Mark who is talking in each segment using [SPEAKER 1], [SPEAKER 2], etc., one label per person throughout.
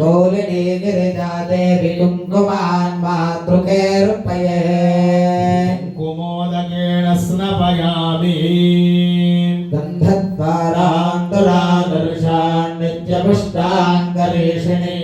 [SPEAKER 1] కోలిని గిరిజాతే విలుంగుమాన్ మాతృకే రుపయే
[SPEAKER 2] కుమోదకేణ స్నపయామి.
[SPEAKER 1] గంధద్వారాంతురాదర్శాన్ నిత్యపుష్టాంగరేషిణి.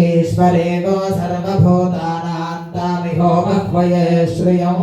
[SPEAKER 1] ఈశ్వరేగో సర్వభూతానాంతామి హోమహ్వయ శ్రియం.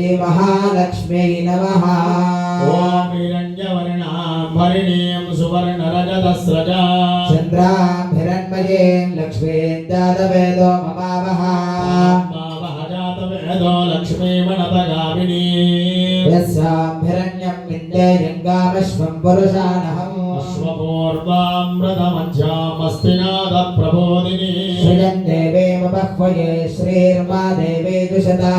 [SPEAKER 1] శ్రీ మహాలక్ష్మీ నమ.
[SPEAKER 2] ఓంజవర్ణాభరిణీం సువర్ణరజతస్రజ
[SPEAKER 1] చంద్రాభిరన్మయీం లక్ష్మీం జాతవేదో మమావహ.
[SPEAKER 2] జాతవేదో లక్ష్మీమణతగామినీ.
[SPEAKER 1] యస్యాభిరణ్యం విందే యంగామశ్వం పురుషాణహం
[SPEAKER 2] అశ్వపూర్వామృతమధ్యామస్తినాథ ప్రబోధిని
[SPEAKER 1] శ్రీర్మా దేవీ దుషదా